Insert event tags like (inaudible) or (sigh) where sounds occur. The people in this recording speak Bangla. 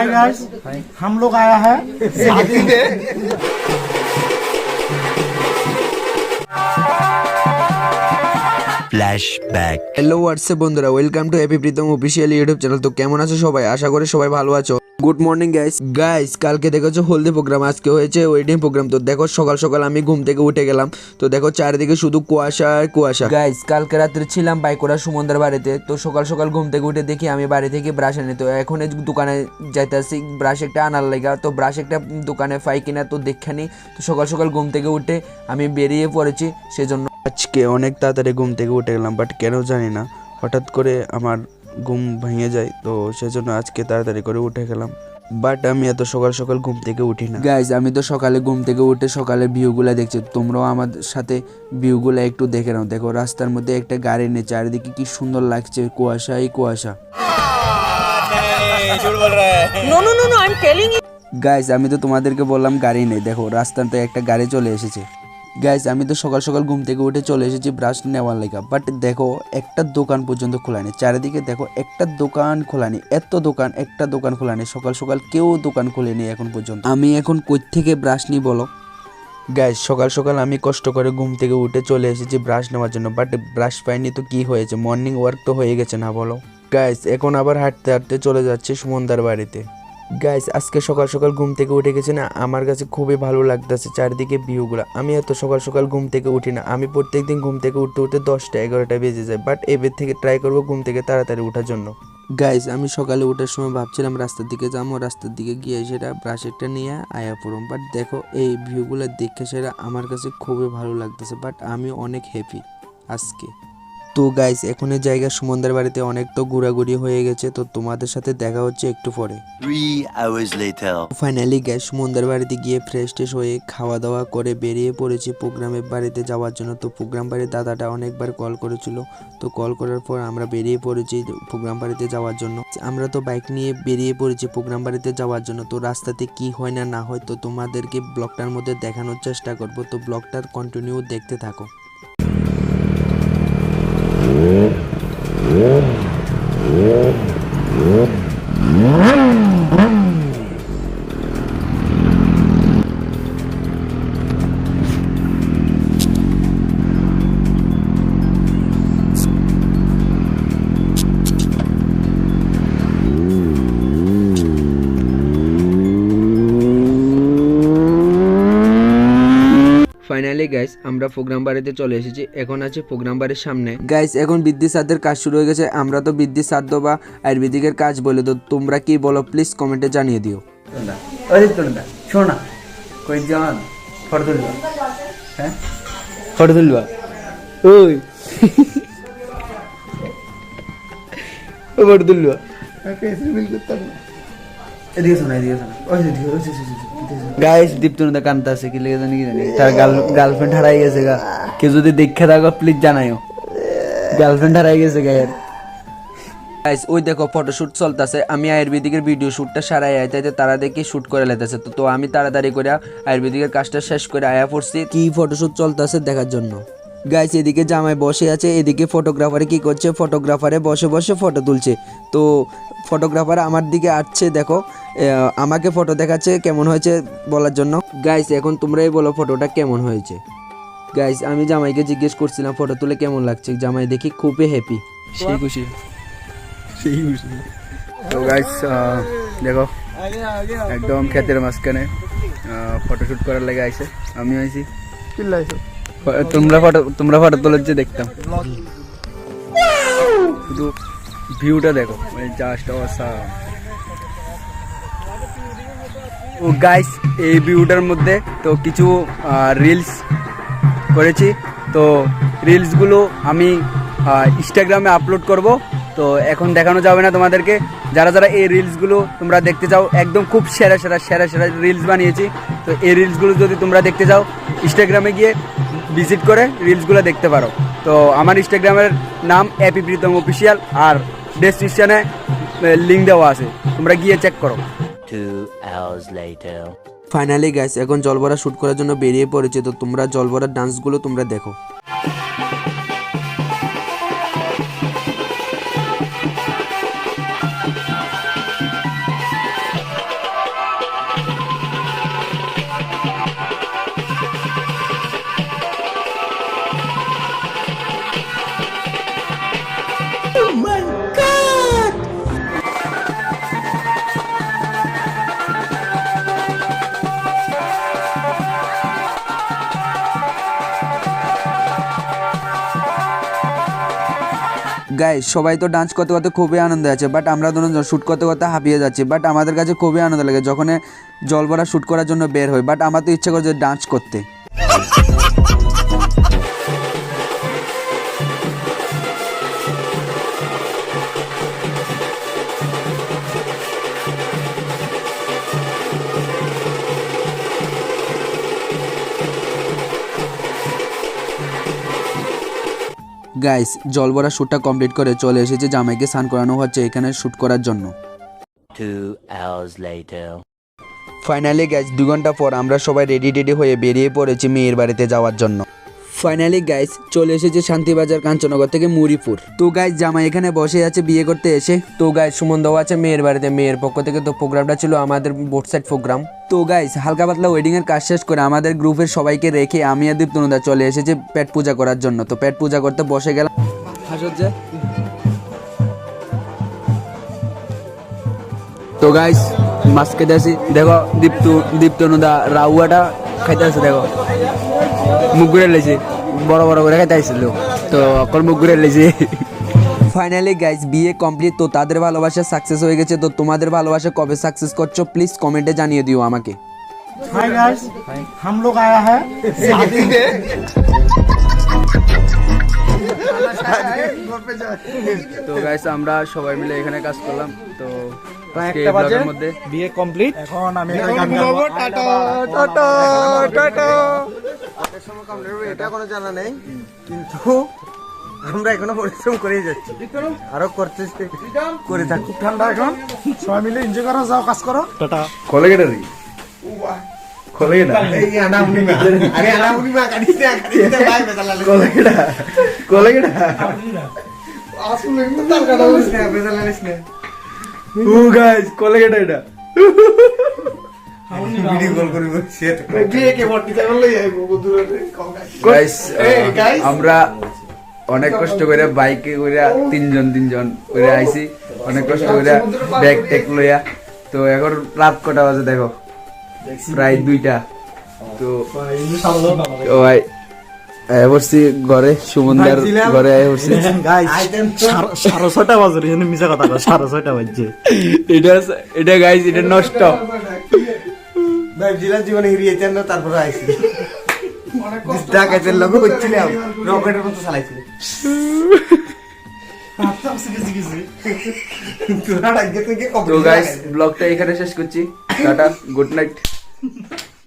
हाय गाइस हम लोग आया है शादी में Flashback. হ্যালো হোয়াটসঅ্যাপ বন্ধুরা welcome to happy Pritam official YouTube channel তো কেমন আছো সবাই আশা করি সবাই ভালো আছো গুড মর্নিং গাইস গাইস কালকে দেখেছ হলদি প্রোগ্রাম আজকে হয়েছে ওয়েডিং প্রোগ্রাম তো দেখো, সকাল সকাল আমি ঘুম থেকে উঠে গেলাম। তো দেখো, চারিদিকে শুধু কুয়াশা আর কুয়াশা। গাইস কালকে রাত্রে ছিলাম বাইকোড়া সুমনদার বাড়িতে। তো সকাল সকাল ঘুম থেকে উঠে দেখি আমি বাড়ি থেকে ব্রাশ আনি। তো এখন দোকানে যাইতেছি ব্রাশ একটা আনার লেগা। তো ব্রাশ একটা দোকানে পাই কিনা তো দেখে দেখখানি তো সকাল সকাল ঘুম থেকে উঠে আমি বেরিয়ে পড়েছি, সেজন্য। আজকে অনেক তাড়াতাড়ি ঘুম থেকে উঠে গেলাম বাট কেন জানি না। হঠাৎ করে আমার ঘুম ভেঙে যায় তো সেজন্য আজকে তাড়াতাড়ি করে উঠে গেলাম। বাট আমি এত সকাল সকাল ঘুম থেকে উঠি না। গাইজ আমি তো সকালে ঘুম থেকে উঠে সকালে ভিউগুলা দেখছি। তোমরাও আমার সাথে ভিউগুলা একটু দেখে নাও। দেখো রাস্তার মধ্যে একটা গাড়ি নেই চারিদিকে কি সুন্দর লাগছে কুয়াশাই কুয়াশা। Telling you. গাইজ আমি তো তোমাদেরকে বললাম গাড়ি নেই। দেখো রাস্তাতে একটা গাড়ি চলে এসেছে। গাইজ আমি তো সকাল সকাল ঘুম থেকে উঠে চলে এসেছি ব্রাশ নেওয়ার লেগা। বাট দেখো, একটা দোকান পর্যন্ত খোলা নেই। চারিদিকে দেখো, একটা দোকান খোলা নেই। এত দোকান, একটা দোকান খোলা নেই। সকাল সকাল কেউ দোকান খোলেনি এখন পর্যন্ত। আমি এখন কই থেকে ব্রাশ নিই বলো? গাইজ সকাল সকাল আমি কষ্ট করে ঘুম থেকে উঠে চলে এসেছি ব্রাশ নেওয়ার জন্য। বাট ব্রাশ পাইনি তো কি হয়েছে? মর্নিং ওয়ার্ক তো হয়ে গেছে না বলো? গাইজ এখন আবার হাঁটতে হাঁটতে চলে যাচ্ছে সুমনদার বাড়িতে। গাইস আজকে সকাল সকাল ঘুম থেকে উঠে গেছে না, আমার কাছে খুবই ভালো লাগতেছে চারিদিকে ভিউগুলো আমি এত সকাল সকাল ঘুম থেকে উঠি না, আমি প্রত্যেকদিন ঘুম থেকে উঠতে উঠতে দশটা এগারোটা বেজে যায় বাট এবার থেকে ট্রাই করব ঘুম থেকে তাড়াতাড়ি ওঠার জন্য। গাইস আমি সকালে ওঠার সময় ভাবছিলাম রাস্তার দিকে যাব, রাস্তার দিকে গিয়ে সেটা ব্রাশেরটা নিয়ে আয়া পড়ুম বাট দেখো এই ভিউগুলো দেখে সেটা আমার কাছে খুবই ভালো লাগতেছে বাট আমি অনেক হ্যাপি আজকে। তো গাইস এখন এই জায়গা সুমনদার বাড়িতে অনেক তো ঘোরাঘুরি হয়ে গেছে তো তোমাদের সাথে দেখা হচ্ছে একটু পরে. ফাইনালি গ্যাস সুমনদার বাড়িতে গিয়ে ফ্রেশ ট্রেশ হয়ে খাওয়া দাওয়া করে বেরিয়ে পড়েছি প্রোগ্রামের বাড়িতে যাওয়ার জন্য। তো প্রোগ্রাম বাড়ির দাদাটা অনেকবার কল করেছিল। তো কল করার পর আমরা বেরিয়ে পড়েছি প্রোগ্রাম বাড়িতে যাওয়ার জন্য। আমরা তো বাইক নিয়ে বেরিয়ে পড়েছি প্রোগ্রাম বাড়িতে যাওয়ার জন্য। তো রাস্তাতে কি হয় না না হয় তো তোমাদেরকে ব্লগটার মধ্যে দেখানোর চেষ্টা করব। তো ব্লগটার কন্টিনিউ দেখতে থাকো। Yeah. ফাইনালি গাইস আমরা প্রোগ্রাম বাড়িতে চলে এসেছি। এখন আছে প্রোগ্রাম বাড়ির সামনে। গাইস এখন বৃদ্ধি সাধ্যের কাজ শুরু হয়ে গেছে। আমরা তো বিদ্যুৎ সাধ্য বা আয়ুর্বেদিকের কাজ বলে তো তোমরা কি বলো প্লিজ কমেন্টে জানিয়ে দিও। শোনা। হ্যাঁ? ওই। (laughs) এদিকে শোনা এদিকে শোনা। কি লেগে জানি কি জানি। তার গার্লফ্রেন্ড হারাই গেছে গা। যদি দেখে থাকো প্লিজ জানাইও। গার্লফ্রেন্ড হারাই গেছে গায়ের গাইস, ওই দেখো ফটোশুট চলতেছে। আমি আয়ুর্বেদিকের ভিডিও শ্যুটটা সারাই আইতে তারা দেখি শ্যুট করে লেতেছে তো তো আমি তাড়াতাড়ি করে আয়ুর্বেদিকের কাজটা শেষ করে আয়া পড়ছি। কি ফটোশুট চলতেছে দেখার জন্য? গাইস এদিকে জামাই বসে আছে এদিকে ফটোগ্রাফারে কি করছে? ফটোগ্রাফারে বসে বসে ফটো তুলছে। তো ফটোগ্রাফার আমার দিকে আসছে দেখো। আমাকে ফটো দেখাচ্ছে কেমন হয়েছে বলার জন্য। গাইস এখন তোমরাই বলো ফটোটা কেমন হয়েছে। গাইস আমি জামাইকে জিজ্ঞেস করছিলাম ফটো তুলে কেমন লাগছে? জামাই দেখি খুবই হ্যাপি সেই খুশি। সেই খুশি। তো গাইস দেখো একদম ক্ষেতের মাঝখানে ফটোশুট করার লেগে আইছে। আমি আইছি। ফ- তোমরা ফটো তোমরা ফটো তোলার দেখতাম। শুধু ভিউটা দেখো মানে জাস্ট অসাম ও গাইস এই ভিউটার মধ্যে তো কিছু রিলস করেছি। তো রিলসগুলো আমি ইনস্টাগ্রামে আপলোড করব। তো এখন দেখানো যাবে না তোমাদেরকে। যারা যারা এই রিলসগুলো তোমরা দেখতে চাও, একদম খুব সেরা সেরা সেরা সেরা রিলস বানিয়েছি। তো এই রিলসগুলো যদি তোমরা দেখতে চাও ইনস্টাগ্রামে গিয়ে ভিজিট করে রিলসগুলো দেখতে পারো। তো আমার ইনস্টাগ্রামের নাম অ্যাপি প্রীতম অফিসিয়াল আর ডেসক্রিপশানে লিঙ্ক দেওয়া আছে। তোমরা গিয়ে চেক করো। ফাইনালি গাইস এখন জলভরা শ্যুট করার জন্য বেরিয়ে পড়েছে তো তোমরা জলভরার ডান্সগুলো তোমরা দেখো। গাই সবাই তো ডান্স করতে করতে খুবই আনন্দ আছে বাট আমরা দুজন শ্যুট করতে করতে হাঁপিয়ে যাচ্ছি বাট আমাদের কাছে খুবই আনন্দ লাগে যখন জল ভরা শ্যুট করার জন্য বের হই বাট আমার তো ইচ্ছা করছে ডান্স করতে। (laughs) গাইস জল ভরা শ্যুটটা কমপ্লিট করে চলে এসেছে জামাইকে স্নান করানো হচ্ছে এখানে শ্যুট করার জন্য। ফাইনালি গাইস দু ঘণ্টা পর আমরা সবাই রেডি রেডি হয়ে বেরিয়ে পড়েছি মেয়ের বাড়িতে যাওয়ার জন্য। ফাইনালি গাইজ চলে এসেছে শান্তিবাজার কাঞ্চনগর থেকে মুড়িপুর। তো গাইজ জামাই এখানে বসে আছে বিয়ে করতে এসে। তো গাইজ সুমন দাও আছে মেয়ের বাড়িতে। মেয়ের পক্ষ থেকে তো প্রোগ্রামটা ছিল আমাদের বোট সাইড প্রোগ্রাম তো গাইজ হালকা পাতলা ওয়েডিং এর কাজ শেষ করে আমাদের গ্রুপের সবাইকে রেখে আমি আর দীপ্তনুদা চলে এসেছে পেট পূজা করার জন্য। তো পেট পূজা করতে বসে গেলাম। তো গাইস মাছ খেতে আসি। দেখো দীপ্ত দীপ্তনুদা রাউয়াটা খাইতে আসে, দেখো। মুখ ঘুরে লেছে বড় বড় করে খাইতে তো অকল মুখ ঘুরে লেছে। ফাইনালি গাইজ বিয়ে কমপ্লিট তো তাদের ভালোবাসা সাকসেস হয়ে গেছে তো তোমাদের ভালোবাসা কবে সাকসেস করছ? প্লিজ কমেন্টে জানিয়ে দিও আমাকে। হাই গাইস হাম লোগ আয়া হ্যায়। তো গাইস আমরা সবাই মিলে এখানে কাজ করলাম তো বিয়ে কমপ্লিট এখন আমি টাটা টাটা টাটা। টাটা এটা কোনো জানা নেই। কিন্তু আমরা এখনও পরিশ্রম করেই যাচ্ছি। আরও করতে করে থাকি খুব ঠান্ডা এখন। সবাই মিলে এনজয় করো যাও কাজ করো। টাটা। কলেগেটারি কলেগেটা এই আনামুনিমা আরে আনামুনিমা কাটিতে কাটিতে ভাই বেদালা কলেগেটা কলেগেটা আসলে কিন্তু তার কাটা বলিস না লিস না। ও গাইস কলেগেটা এটা? (laughs) আমরা অনেক কষ্ট করে বাইকে করে তিনজন তিনজন করে আইছি। অনেক কষ্ট করে ব্যাগ টেক লইয়া। তো এখন রাত কটা বাজে দেখো? প্রায় দুইটা। তো ভাই বসছি ঘরে সুমনদার ঘরে বসছি (laughs) সাড়ে ছয়টা বাজে মিশা কথা সাড়ে ছয়টা বাজছে। (laughs) এটা এটা গাইস এটা নষ্ট। ভাই জিলা জীবনে হিরিয়েছেন না তারপরে আইছি। ডাকাতের লোক হচ্ছিলাম রকেটের মতো চালাইছিল ডাকে থেকে তো গাইস ব্লগটা এখানে শেষ করছি। Tata good night